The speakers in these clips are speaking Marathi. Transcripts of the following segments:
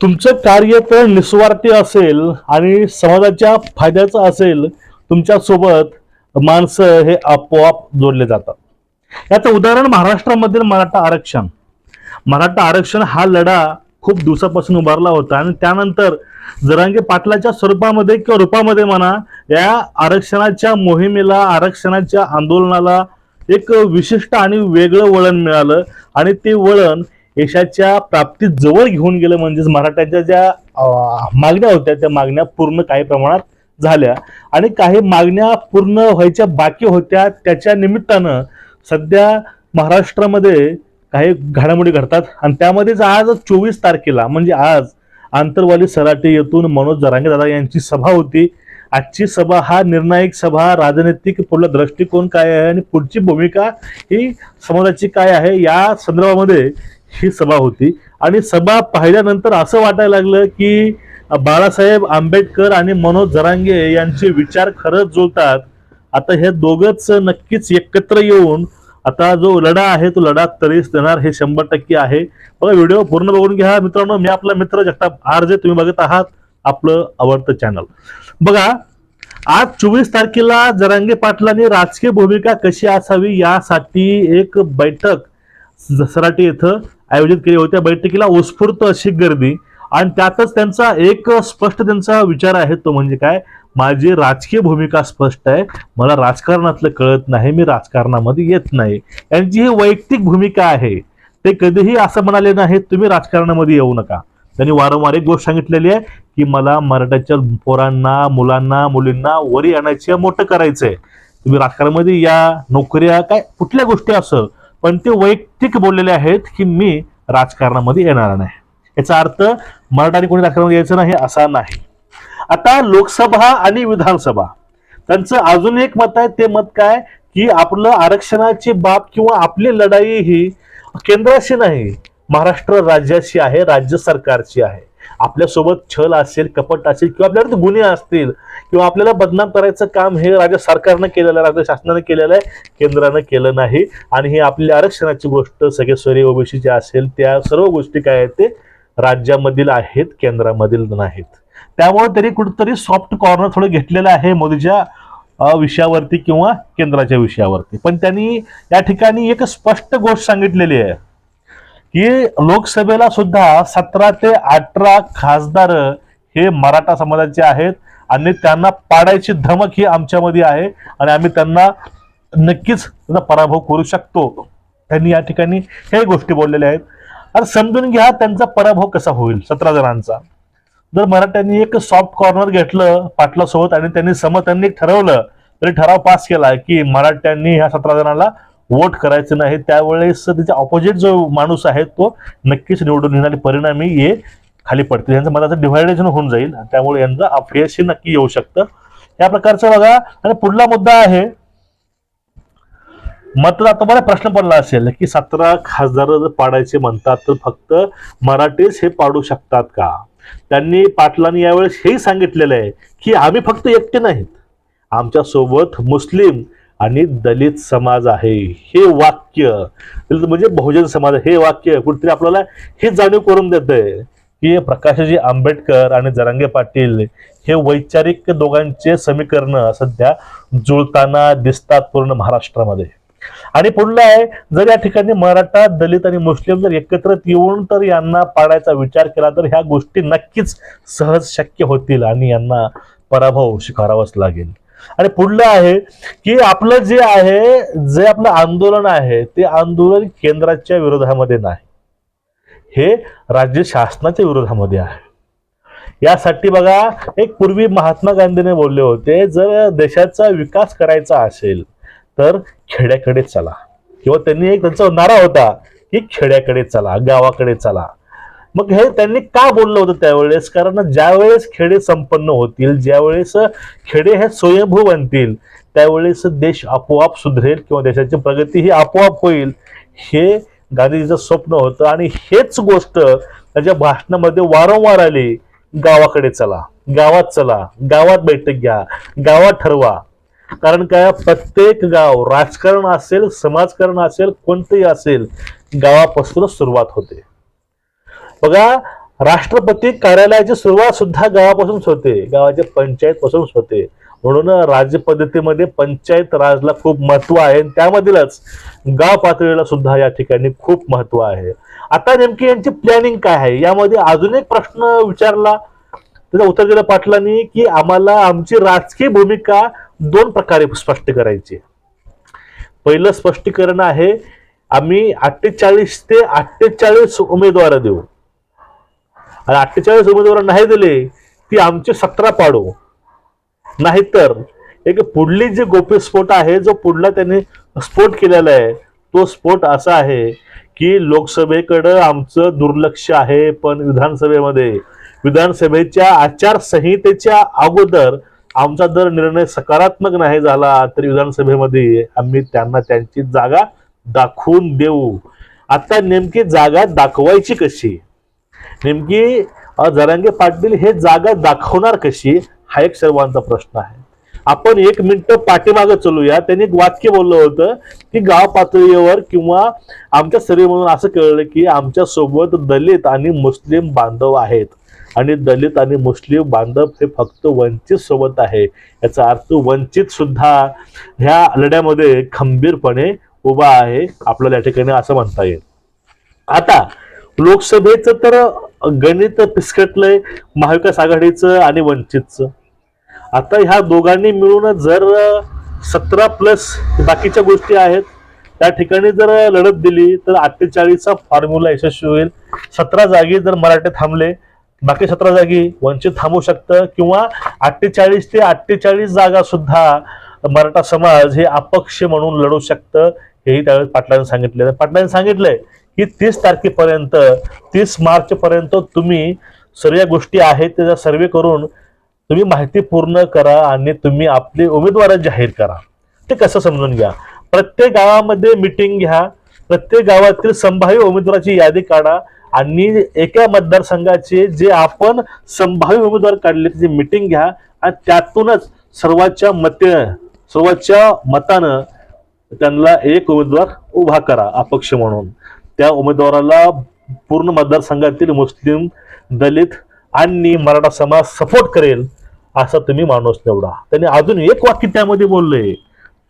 तुमचं कार्य तर निस्वार्थी असेल आणि समाजाच्या फायद्याचं असेल तुमच्यासोबत माणसं हे आपोआप जोडले जातात. याचं उदाहरण महाराष्ट्रामधील मराठा आरक्षण. मराठा आरक्षण हा लढा खूप दिवसापासून उभारला होता आणि त्यानंतर जरांगे पाटलाच्या स्वरूपामध्ये किंवा रूपामध्ये म्हणा या आरक्षणाच्या मोहिमेला आरक्षणाच्या आंदोलनाला एक विशिष्ट आणि वेगळं वळण मिळालं आणि ते वळण यशाच्या प्राप्तीत जवळ घेऊन गेलं म्हणजेच मराठ्याच्या ज्या मागण्या होत्या त्या मागण्या पूर्ण काही प्रमाणात झाल्या. आणि काही मागण्या पूर्ण व्हायच्या बाकी होत्या त्याच्या निमित्तानं सध्या महाराष्ट्रामध्ये काही घडामोडी घडतात. आणि त्यामध्येच आज चोवीस तारखेला म्हणजे आज आंतरवाली सराटे येथून मनोज जरांगे दादा यांची सभा होती. आजची सभा हा निर्णायक सभा राजनैतिक पुढला दृष्टिकोन काय आहे आणि पुढची भूमिका ही समाजाची काय आहे या संदर्भामध्ये ही सभा होती. आणि सभा पाहिल्यानंतर असं वाटायला लागलं की बाळासाहेब आंबेडकर आणि मनोज जरांगे यांचे विचार खरंच जुळतात. आता हे दोघच नक्कीच एकत्र येऊन आता जो लढा आहे तो लढा तरीच देणार हे शंभर टक्के आहे. बघा व्हिडिओ पूर्ण बघून घ्या. मित्रांनो मी आपला मित्र जगताप आर जे तुम्ही बघत आहात आपलं आवडतं चॅनल बघा आज चोवीस तारखेला जरांगे पाटलांनी राजकीय भूमिका कशी असावी यासाठी एक बैठक सराटी येथं आयोजित केली होती. बैठकीला उत्स्फूर्त अशी गर्दी आणि त्यातच त्यांचा एक स्पष्ट त्यांचा विचार आहे तो म्हणजे काय? माझी राजकीय भूमिका स्पष्ट आहे. मला राजकारणातलं कळत नाही. मी राजकारणामध्ये येत नाही. यांची ही वैयक्तिक भूमिका आहे. ते कधीही असं म्हणाले नाही तुम्ही राजकारणामध्ये येऊ नका. त्यांनी वारंवार एक गोष्ट सांगितलेली आहे की मला मराठ्याच्या पोरांना मुलांना मुलींना वरी आणायची मोठं करायचंय. तुम्ही राजकारणामध्ये या नोकऱ्या काय? कुठल्या गोष्टी असं? पण ते वैयक्तिक बोललेले आहेत की मी राजकारणामध्ये येणार नाही. याचा अर्थ मराठाने कोणी राजकारणामध्ये यायचं नाही असा नाही. आता लोकसभा आणि विधानसभा त्यांचं अजून एक मत आहे ते मत काय? की आपलं आरक्षणाची बाब किंवा आपली लढाई ही केंद्राशी नाही महाराष्ट्र राज्याशी आहे राज्य सरकारची आहे. आपल्यासोबत छल असेल कपट असेल किंवा आपल्याकडे गुन्हे असतील किंवा आपल्याला बदनाम करायचं काम हे राज्य सरकारनं केलेलं आहे राज्य शासनानं केलेलं आहे केंद्रानं केलं नाही. आणि हे आपल्या आरक्षणाची गोष्ट सगळे स्वरीय ओबीसी जे असेल त्या सर्व गोष्टी काय आहेत ते राज्यामधील आहेत केंद्रामधील नाहीत. त्यामुळे तरी कुठंतरी सॉफ्ट कॉर्नर थोडं घेतलेलं आहे मोदीच्या विषयावरती किंवा केंद्राच्या विषयावरती. पण त्यांनी या ठिकाणी एक स्पष्ट गोष्ट सांगितलेली आहे. की लोकसभेला सुद्धा सतरा ते अठरा खासदार हे मराठा समाजाचे आहेत आणि त्यांना पाडायची धमक ही आमच्यामध्ये आहे आणि आम्ही त्यांना नक्कीच पराभव करू शकतो. त्यांनी या ठिकाणी हे गोष्टी बोललेल्या आहेत. आणि समजून घ्या त्यांचा पराभव कसा होईल सतरा जणांचा. जर मराठ्यांनी एक सॉफ्ट कॉर्नर घेतलं पाटलासोबत आणि त्यांनी समर्थांनी ठरवलं तरी ठराव पास केला की मराठ्यांनी ह्या सतरा जणांना वोट करायचं नाही त्यावेळेस त्याच्या ऑपोजिट जो माणूस आहे तो नक्कीच निवडून येणारे परिणामी हे खाली पडतील. यांचं मताचं डिव्हायडेशन होऊन जाईल त्यामुळे यांचं अपयश नक्की येऊ शकतं. या प्रकारचं बघा आणि पुढला मुद्दा आहे मात्र आता मला प्रश्न पडला असेल की सतरा खासदार जर पाडायचे म्हणतात तर फक्त मराठीच हे पाडू शकतात का? त्यांनी पाटलांनी यावेळेस हेही सांगितलेलं आहे की आम्ही फक्त एकटे नाहीत. आमच्यासोबत मुस्लिम आणि दलित समाज आहे हे वाक्य म्हणजे बहुजन समाज हे वाक्य कुठेतरी आपल्याला हे जाणीव करून देत आहे की प्रकाशजी आंबेडकर आणि जरांगे पाटील हे वैचारिक दोघांचे समीकरण सध्या जुळताना दिसतात पूर्ण महाराष्ट्रामध्ये. आणि पुढलं आहे जर या ठिकाणी मराठा दलित आणि मुस्लिम जर एकत्रित येऊन तर यांना पाडायचा विचार केला तर ह्या गोष्टी नक्कीच सहज शक्य होतील आणि यांना पराभव स्वीकारावाच लागेल. आणि पुढलं आहे की आपलं जे आहे जे आपलं आंदोलन आहे ते आंदोलन केंद्राच्या विरोधामध्ये नाही. हे राज्य शासनाच्या विरोधामध्ये आहे. यासाठी बघा एक पूर्वी महात्मा गांधीने बोलले होते जर देशाचा विकास करायचा असेल तर खेड्याकडे चला. किंवा त्यांनी एक त्यांचा नारा होता की खेड्याकडे चला गावाकडे चला. मग हे त्यांनी का बोललं होतं त्यावेळेस? कारण ज्यावेळेस खेडे संपन्न होतील ज्यावेळेस खेडे हे स्वयंभू बनतील त्यावेळेस देश आपोआप सुधरेल किंवा देशाची प्रगती ही आपोआप होईल हे गांधीजीचं स्वप्न होतं. आणि हेच गोष्ट त्याच्या भाषणामध्ये वारंवार आली. गावाकडे चला गावात चला गावात बैठक घ्या गावात ठरवा. कारण काय? प्रत्येक गाव राजकारण असेल समाजकारण असेल कोणतंही असेल गावापासूनच सुरुवात होते. बघा राष्ट्रपती कार्यालयाची सुरुवात सुद्धा गावापासूनच होते. गावाच्या पंचायत पासूनच होते. म्हणून राज्य पद्धतीमध्ये पंचायत राजला खूप महत्त्व आहे आणि त्यामधीलच गाव पातळीला सुद्धा या ठिकाणी खूप महत्त्व आहे. आता नेमकी यांची प्लॅनिंग काय आहे? यामध्ये अजून एक प्रश्न विचारला. त्याचं उत्तर दिलं पाटलांनी की आम्हाला आमची राजकीय भूमिका दोन प्रकारे स्पष्ट करायची पहिलं स्पष्टीकरण आहे आम्ही अठ्ठेचाळीस ते अठ्ठेचाळीस उमेदवार देऊ. आणि अठ्ठेचाळीस उमेदवार नाही दिले ती आमचे सतरा पाडू. नाहीतर एक पुढली जी गोप्यस्फोट आहे जो पुढला त्यांनी स्फोट केलेला आहे तो स्फोट असा आहे की लोकसभेकडं आमचं दुर्लक्ष आहे पण विधानसभेमध्ये. विधानसभेच्या आचारसंहितेच्या अगोदर आमचा जर निर्णय सकारात्मक नाही झाला तर विधानसभेमध्ये आम्ही त्यांना त्यांची जागा दाखवून देऊ. आता नेमकी जागा दाखवायची कशी? नेमकी जरांगे पाटील हे जागा दाखवणार कशी हा एक सर्वांचा प्रश्न आहे. आपण एक मिनिट पाठीमागे चलूया. त्यांनी एक वाक्य बोललं होतं की गाव पातळीवर किंवा आमच्या सर्वे म्हणून असं कळलं की आमच्यासोबत दलित आणि मुस्लिम बांधव आहेत. आणि दलित आणि मुस्लिम बांधव हे फक्त वंचित सोबत आहे. याचा अर्थ वंचित सुद्धा ह्या लढ्यामध्ये खंबीरपणे उभा आहे आपल्याला या ठिकाणी असं म्हणता येईल. आता लोकसभेचं तर गणित पिसकटलंय महाविकास आघाडीचं आणि वंचितचं. आता ह्या दोघांनी मिळून जर सतरा प्लस बाकीच्या गोष्टी आहेत त्या ठिकाणी जर लढत दिली तर अठ्ठेचाळीसचा फॉर्म्युला यशस्वी होईल. सतरा जागी जर मराठे थांबले बाकी सतरा जागी वंचित थांबू शकतं किंवा अठ्ठेचाळीस ते अठ्ठेचाळीस जागा सुद्धा मराठा समाज हे अपक्ष म्हणून लढू शकतं हेही त्यावेळेस पाटलांनी सांगितलेलं आहे. पाटलांनी सांगितलंय की तीस तारखेपर्यंत तीस मार्च पर्यंत तुम्ही सर्व गोष्टी आहेत त्याचा सर्वे करून तुम्ही माहिती पूर्ण करा आणि तुम्ही आपले उमेदवार जाहीर करा ते कसं समजून घ्या प्रत्येक गावामध्ये मिटिंग घ्या प्रत्येक गावातील संभाव्य उमेदवाराची यादी काढा आणि एका मतदारसंघाचे जे आपण संभाव्य उमेदवार काढले त्याची मिटिंग घ्या आणि त्यातूनच सर्वांच्या मते सर्वांच्या मतानं त्यांना एक उमेदवार उभा करा अपक्ष म्हणून. त्या उमेदवाराला पूर्ण मतदारसंघातील मुस्लिम दलित आणि मराठा समाज सपोर्ट करेल असा तुम्ही माणूस निवडा. त्यांनी अजून एक वाक्य त्यामध्ये बोललंय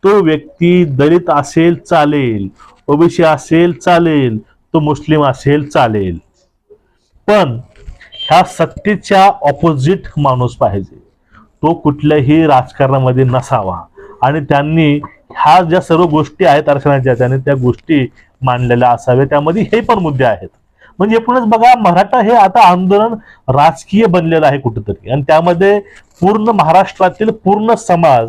तो व्यक्ती दलित असेल चालेल. ओबीसी असेल चालेल. तो मुस्लिम असेल चालेल. पण ह्या सत्तेच्या ऑपोजिट माणूस पाहिजे. तो कुठल्याही राजकारणामध्ये नसावा. आणि त्यांनी ह्या ज्या सर्व गोष्टी आहेत आरक्षणाच्या त्याने त्या गोष्टी मांडलेल्या असाव्या त्यामध्ये हे पण मुद्दे आहेत. म्हणजे एकूणच बघा मराठा हे आता आंदोलन राजकीय बनलेलं आहे कुठेतरी. आणि त्यामध्ये पूर्ण महाराष्ट्रातील पूर्ण समाज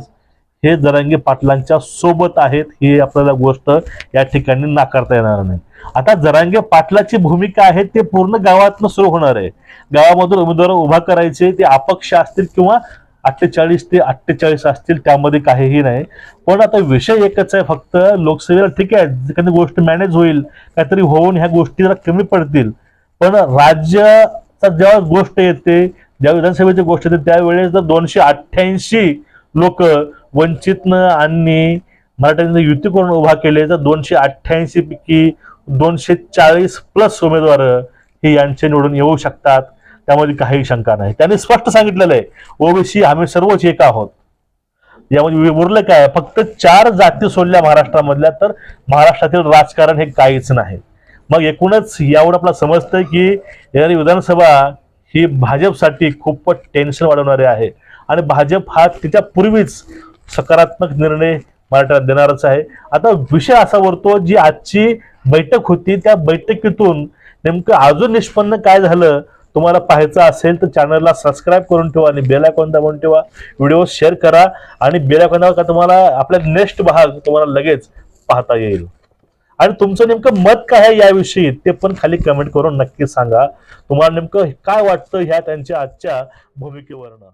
हे जरांगे पाटलांच्या सोबत आहेत ही आपल्याला गोष्ट या ठिकाणी नाकारता येणार नाही. आता जरांगे पाटलाची भूमिका आहे ते पूर्ण गावातनं सुरू होणार आहे. गावामधून उमेदवार उभा करायचे ते अपक्ष असतील किंवा अठ्ठेचाळीस ते अठ्ठेचाळीस असतील त्यामध्ये काहीही नाही. पण आता विषय एकच आहे फक्त लोकसभेला ठीक आहे एखादी गोष्ट मॅनेज होईल काहीतरी होऊन ह्या गोष्टी जरा कमी पडतील. पण राज्याचा जेव्हा गोष्ट येते ज्या विधानसभेची गोष्ट येते त्यावेळेस जर दोनशे अठ्ठ्याऐंशी लोक वंचितनं आणि मराठ्यांनी युती करून उभा केले तर दोनशे अठ्ठ्याऐंशी पैकी दोनशे चाळीस प्लस उमेदवार हे यांचे निवडून येऊ शकतात. त्यामध्ये काही शंका नाही. त्यांनी स्पष्ट सांगितलेलं आहे ओबीसी आम्ही सर्वच एक आहोत. यामध्ये उरलं काय? फक्त चार जाती सोडल्या महाराष्ट्रामधल्या तर महाराष्ट्रातील राजकारण हे काहीच नाही. मग एकूणच यावर आपला समजतंय की येणारी विधानसभा ही भाजपसाठी खूपच टेन्शन वाढवणारी आहे. आणि भाजप हा तिच्या पूर्वीच सकारात्मक निर्णय मराठ्याला देणारच आहे. आता विषय असा वरतो जी आजची बैठक होती त्या बैठकीतून नेमकं अजून निष्पन्न काय झालं तुम्हाला पाहायचं असेल तर चॅनलला सबस्क्राईब करून ठेवा आणि बेल आयकॉन दाबून ठेवा. व्हिडिओ शेअर करा आणि बेल आयकॉन का तुम्हाला आपला नेक्स्ट भाग तुम्हाला लगेच पाहता येईल. आणि तुमचं नेमकं मत काय आहे याविषयी ते पण खाली कमेंट करून नक्की सांगा. तुम्हाला नेमकं काय वाटतं ह्या त्यांच्या आजच्या भूमिकेवरनं?